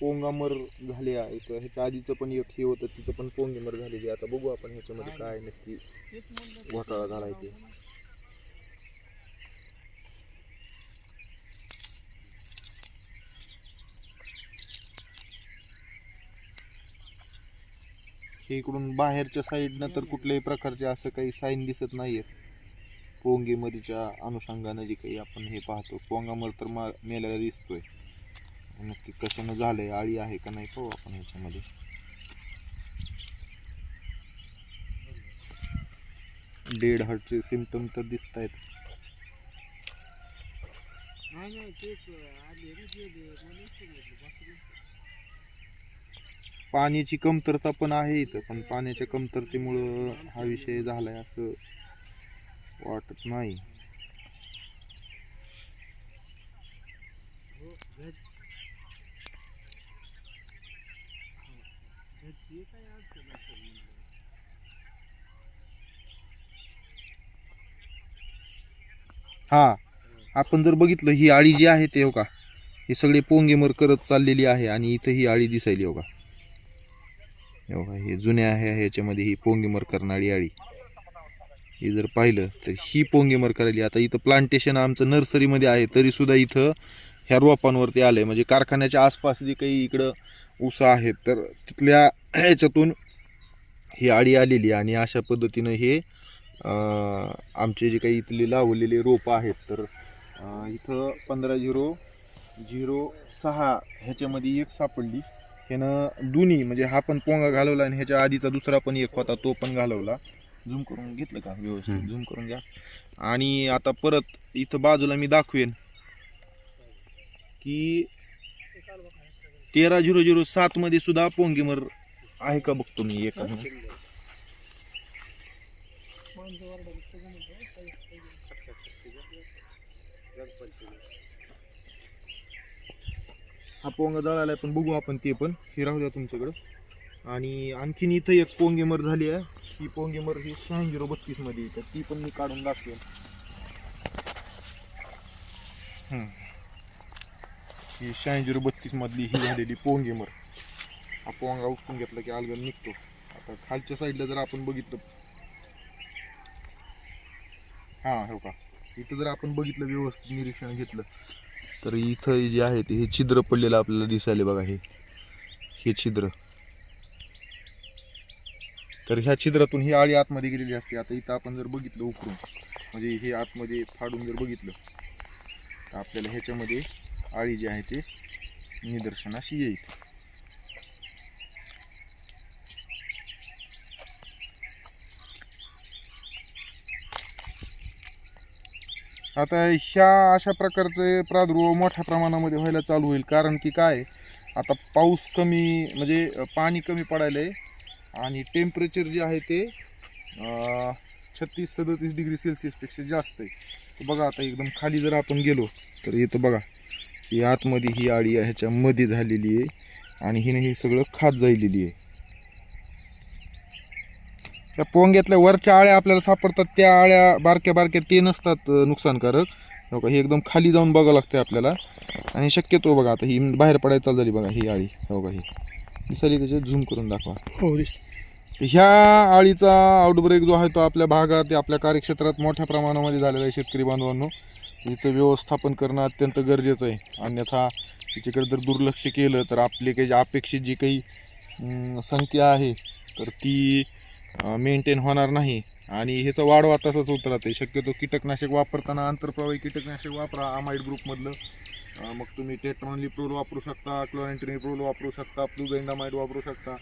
पोंगामर झाले आहे. ह्याच्या आधीचं पण एक हे होतं तिचं पण पोंगेमर झालेली आहे. आता बघू आपण ह्याच्यामध्ये काय नक्की. घोटाळा झालाय ते. इकडून बाहेरच्या साईडनं तर कुठल्याही प्रकारचे असं काही साईन दिसत नाहीये. पोंगेमरीच्या अनुषंगानं जे काही आपण हे पाहतो. पोंगामर तर मा मेल्याला दिसतोय. नक्की कशानं झालंय आळी आहे का नाही पाहू आपण ह्याच्यामध्ये डेड हार्टचे सिमटम तर दिसत आहेत पाण्याची कमतरता पण आहे इथं पण पाण्याच्या कमतरतेमुळं हा विषय झालाय असं वाटत नाही. काय अडचण असेल म्हणलं? हा आपण जर बघितलं ही आळी जी आहे ते हो का हे सगळे पोंगेमर करत चाललेली आहे आणि इथं ही आळी दिसायली हो का. हो का हे जुन्या आहे ह्याच्यामध्ये ही पोंगेमर करणारी आळी. हे जर पाहिलं तर ही पोंगेमर करायली आता इथं प्लांटेशन आमचं नर्सरीमध्ये आहे तरी सुद्धा इथं ह्या रोपांवरती आलंय. म्हणजे कारखान्याच्या आसपास जे काही इकडं उसा आहेत तर तिथल्या ह्याच्यातून ही आळी आलेली आणि अशा पद्धतीनं हे आमचे जे काही इथले लावलेले रोपं आहेत तर इथं पंधरा झिरो झिरो सहा ह्याच्यामध्ये एक सापडली. ह्यानं दोन्ही म्हणजे हा पण पोंगा घालवला आणि ह्याच्या आधीचा दुसरा पण एक होता तो पण घालवला. झूम करून घेतलं का? व्यवस्थित. झूम करून घ्या. आणि आता परत इथं बाजूला मी दाखवेन की तेरा झिरो झिरो सात मध्ये सुद्धा पोंगीमर आहे का बघतो मी एका? हा. पोंगा जळालाय पण बघू आपण ते पण. हे राहू द्या तुमच्याकडं. आणि आणखीन इथं एक पोंगेमर झाली आहे. ही पोंगेमर ही शहाऐंशी झिरो बत्तीसमध्ये तर ती पण मी काढून दाखवेन. हम्म. ही शहाऐंशी झिरो बत्तीस मधली ही झालेली पोंगेमर हा उपसून घेतला की अलगद निघतो. आता खालच्या साईडला जर आपण बघितलं हा हो का? इथं जर आपण बघितलं व्यवस्थित निरीक्षण घेतलं तर इथं जे आहे ते हे छिद्र पडलेलं आपल्याला दिसायला बघा हे. हे छिद्र. तर ह्या छिद्रातून ही आळी आतमध्ये गेलेली असते. आता इथं आपण जर बघितलं उकरून म्हणजे हे आतमध्ये फाडून जर बघितलं तर आपल्याला ह्याच्यामध्ये आळी जी आहे ते निदर्शनाशी येईल. आता ह्या अशा प्रकारचे प्रादुर्भाव मोठ्या प्रमाणामध्ये व्हायला चालू होईल. कारण की काय? आता पाऊस कमी म्हणजे पाणी कमी पडायला आहे आणि टेम्परेचर जे आहे ते छत्तीस सदतीस डिग्री सेल्सिअसपेक्षा जास्त आहे. तर बघा आता एकदम खाली जर आपण गेलो तर इथं बघा ही आतमध्ये ही आळी आहे ह्याच्यामध्ये झालेली आहे आणि हिने हे सगळं खात जायलेली आहे. त्या पोंग्यातल्या वरच्या आळ्या आपल्याला सापडतात त्या आळ्या बारक्या बारक्या ते नसतात नुकसानकारक. हो हे एकदम खाली जाऊन बघावं लागतं आपल्याला. आणि शक्यतो बघा आता ही बाहेर पडायला चालू झाली बघा ही आळी. हो का ही. दिसायली त्याच्यात झूम करून दाखवा. हो ह्या आळीचा आउटब्रेक जो आहे तो आपल्या भागात आपल्या कार्यक्षेत्रात मोठ्या प्रमाणामध्ये झालेला आहे शेतकरी बांधवांनो. हिचं व्यवस्थापन करणं अत्यंत गरजेचं आहे. अन्यथा हिच्याकडे जर दुर्लक्ष केलं तर आपली काही अपेक्षित जी काही संख्या आहे तर ती मेंटेन होणार नाही. आणि ह्याचा वाढवा तसाच होत राहते शक्यतो कीटकनाशक वापरताना आंतरप्रवाही कीटकनाशक वापरा. आमाईड ग्रुपमधलं मग तुम्ही टेट्रॉन लिप्रोल वापरू शकता क्लोरेंट्रिप्रोल वापरू शकता प्लुबेंडामाईड वापरू शकता.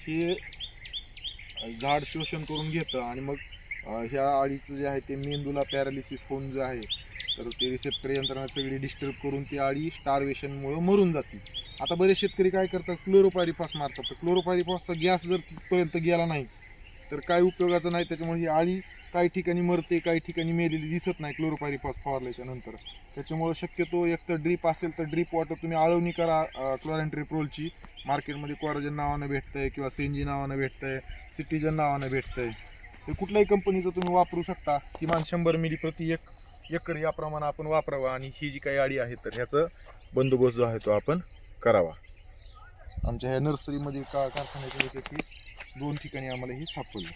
हे झाड शोषण करून घेतं आणि मग ह्या आळीचं जे आहे ते मेंदूला पॅरालिसिस होऊन जे आहे तर ते रिसेप्टर यंत्रणा सगळी डिस्टर्ब करून ती आळी स्टार्वेशनमुळं मरून जाते. आता बरेच शेतकरी काय करतात? क्लोरोपायरिफॉस मारतात. तर क्लोरोपायरिफॉसचा गॅस जर पर्यंत गेला नाही तर काय उपयोगाचं नाही त्याच्यामुळे ही आळी काही ठिकाणी मरते काही ठिकाणी मेलेली दिसत नाही क्लोरोपायरीपास फवारल्याच्या नंतर. त्याच्यामुळं शक्यतो एक तर ड्रीप असेल तर ड्रीप वॉटर तुम्ही आळवणी करा क्लोरेंट्री प्रोलची मार्केटमध्ये क्वारोजन नावानं भेटतंय किंवा सेंजी नावानं भेटतंय सिटीजन नावानं भेटतंय. हे कुठल्याही कंपनीचं तुम्ही वापरू शकता. किमान शंभर मिली प्रति एक एकर याप्रमाणे आपण वापरावं आणि ही जी काही आळी आहे तर ह्याचं बंदोबस्त जो आहे तो आपण करावा. आमच्या ह्या नर्सरीमध्ये का कारखान्याच्या याच्याची दोन ठिकाणी आम्हाला ही सापडली.